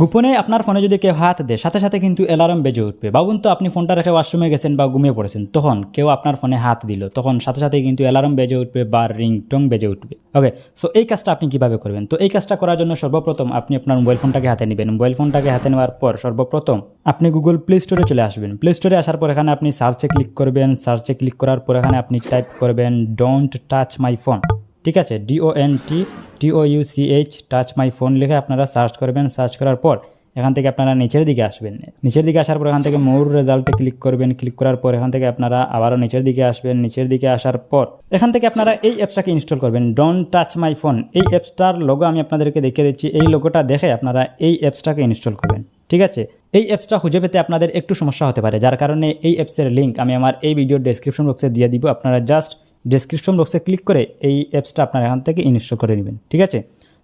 গোপনে আপনার ফোনে যদি কেউ হাত দেয়, সাথে সাথে কিন্তু অ্যালার্ম বেজে উঠবে। ভাবুন তো আপনি ফোনটা রেখে ওয়াশরুমে গেছেন বা ঘুমিয়ে পড়েছেন, তখন কেউ আপনার ফোনে হাত দিল, তখন সাথে সাথে কিন্তু অ্যালার্ম বেজে উঠবে বা রিংটং বেজে উঠবে। ওকে সো এই কাজটা আপনি কীভাবে করবেন? তো এই কাজটা করার জন্য সর্বপ্রথম আপনি আপনার মোবাইল ফোনটাকে হাতে নেবেন। মোবাইল ফোনটাকে হাতে নেওয়ার পর সর্বপ্রথম আপনি গুগল প্লে স্টোরে চলে আসবেন। প্লে স্টোরে আসার পর এখানে আপনি সার্চে ক্লিক করবেন। সার্চে ক্লিক করার পর এখানে আপনি টাইপ করবেন ডোন্ট টাচ মাই ফোন ঠিক আছে? D O N T T O U C H touch my phone লিখে আপনারা সার্চ করবেন। সার্চ করার পর এখান থেকে আপনারা নিচের দিকে আসবেন। নিচের দিকে আসার পর এখান থেকে মোর রেজাল্টে ক্লিক করবেন। ক্লিক করার পর এখান থেকে আপনারা আবারও নিচের দিকে আসবেন। নিচের দিকে আসার পর এখান থেকে আপনারা এই অ্যাপসটাকে ইনস্টল করবেন। ডোন্ট টাচ মাই ফোন এই অ্যাপসটার লোগো আমি আপনাদেরকে দেখিয়ে দিচ্ছি। এই লোগোটা দেখে আপনারা এই অ্যাপসটাকে ইনস্টল করবেন। ঠিক আছে? এই অ্যাপসটা খুঁজে পেতে আপনাদের একটু সমস্যা হতে পারে। যার কারণে এই অ্যাপসের লিঙ্ক আমি আমার এই ভিডিওর ডেসক্রিপশন বক্সে দিয়ে দিব। আপনারা জাস্ট ডেসক্রিপশন বক্সে ক্লিক করে এই অ্যাপসটা আপনারা এখান থেকে ইনস্টল করে নেবেন, ঠিক আছে?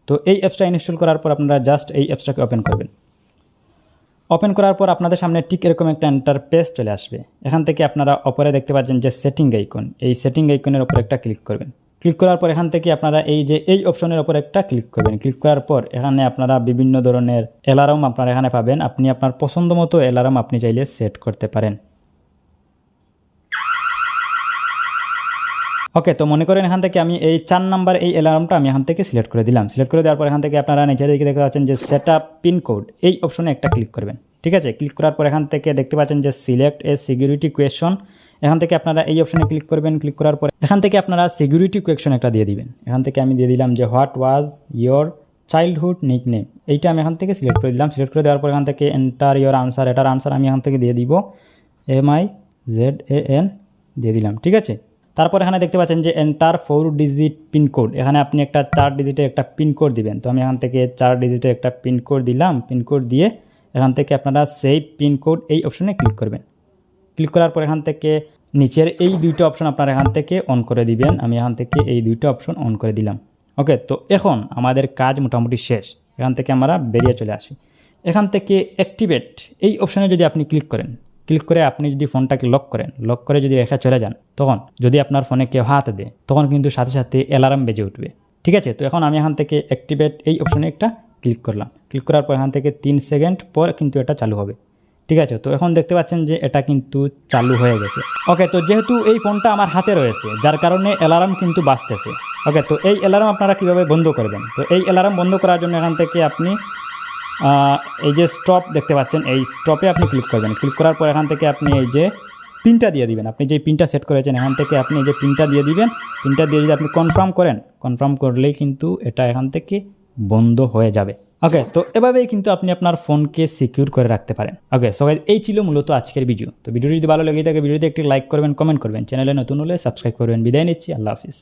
তো এই অ্যাপসটা ইনস্টল করার পর আপনারা জাস্ট এই অ্যাপসটাকে ওপেন করবেন। ওপেন করার পর আপনাদের সামনে ঠিক এরকম একটা এন্টার পেজ চলে আসবে। এখান থেকে আপনারা ওপরে দেখতে পাচ্ছেন যে সেটিং আইকন এই সেটিং আইকনের ওপর একটা ক্লিক করবেন। ক্লিক করার পর এখান থেকে আপনারা এই যে এই অপশনের ওপর একটা ক্লিক করবেন। ক্লিক করার পর এখানে আপনারা বিভিন্ন ধরনের অ্যালার্ম আপনারা এখানে পাবেন। আপনি আপনার পছন্দ মতো অ্যালার্ম আপনি চাইলে সেট করতে পারেন। ওকে তো মনে করেন এখান থেকে আমি এই চার নাম্বার এই অ্যালার্মটা আমি এখান থেকে সিলেক্ট করে দিলাম সিলেক্ট করে দেওয়ার পর এখান থেকে আপনারা নিচের দিকে দেখতে পাচ্ছেন যে সেট আপ পিনকোড এই অপশনে একটা ক্লিক করবেন ঠিক আছে ক্লিক করার পর এখান থেকে দেখতে পাচ্ছেন যে সিলেক্ট এ সিকিউরিটি কোয়েশন এখান থেকে আপনারা এই অপশনে ক্লিক করবেন ক্লিক করার পর এখান থেকে আপনারা সিকিউরিটি কোয়েশন একটা দিয়ে দিবেন এখান থেকে আমি দিয়ে দিলাম যে what was your childhood nickname এইটা আমি এখান থেকে সিলেক্ট করে দিলাম সিলেক্ট করে দেওয়ার পর এখান থেকে এন্টার ইয়োর আনসার এটার আনসার আমি এখান থেকে দিয়ে দিব M I Z A N দিয়ে দিলাম ঠিক আছে তারপর এখানে দেখতে পাচ্ছেন যে এন্টার ফোর ডিজিট পিনকোড এখানে আপনি একটা চার ডিজিটের একটা পিনকোড দিবেন। তো আমি এখান থেকে চার ডিজিটের একটা পিনকোড দিলাম। পিনকোড দিয়ে এখান থেকে আপনারা সেই পিনকোড এই অপশনে ক্লিক করবেন। ক্লিক করার পর এখান থেকে নিচের এই দুইটা অপশন আপনারা এখান থেকে অন করে দিবেন। আমি এখান থেকে এই দুইটা অপশন অন করে দিলাম। ওকে তো এখন আমাদের কাজ মোটামুটি শেষ। এখান থেকে আমরা বেরিয়ে চলে আসি। এখান থেকে অ্যাক্টিভেট এই অপশনে যদি আপনি ক্লিক করেন ক্লিক করে আপনি যদি ফোনটাকে লক করেন লক করে যদি রেখে চলে যান, তখন যদি আপনার ফোনে কেউ হাত দেয়, তখন কিন্তু সাথে সাথে অ্যালার্ম বেজে উঠবে। ঠিক আছে? তো এখন আমি এখান থেকে অ্যাক্টিভেট এই অপশনে একটা ক্লিক করলাম। ক্লিক করার পর এখান থেকে তিন সেকেন্ড পর কিন্তু এটা চালু হবে। ঠিক আছে? তো এখন দেখতে পাচ্ছেন যে এটা কিন্তু চালু হয়ে গেছে। ওকে তো যেহেতু এই ফোনটা আমার হাতে রয়েছে, যার কারণে অ্যালার্ম কিন্তু বাঁচতেছে ওকে তো এই অ্যালার্ম আপনারা কীভাবে বন্ধ করবেন? তো এই অ্যালার্ম বন্ধ করার জন্য এখান থেকে আপনি এই যে স্টপ দেখতে পাচ্ছেন, এই স্টপে আপনি ক্লিক করবেন। ক্লিক করার পর এখান থেকে আপনি এই যে পিনটা দিয়ে দিবেন। আপনি যে পিনটা সেট করেছেন, এখান থেকে আপনি এই যে পিনটা দিয়ে দিবেন। পিনটা দিয়ে যদি আপনি কনফার্ম করেন কনফার্ম করলেই কিন্তু এটা এখান থেকে বন্ধ হয়ে যাবে। ওকে তো এভাবেই কিন্তু আপনি আপনার ফোনকে সিকিউর করে রাখতে পারেন। ওকে সো এই ছিল মূলত আজকের ভিডিও তো ভিডিওটি যদি ভালো লেগে থাকে ভিডিওতে একটি লাইক করবেন কমেন্ট করবেন। চ্যানেলে নতুন হলে সাবস্ক্রাইব করবেন। বিদায় নিচ্ছি, আল্লাহ হাফিজ।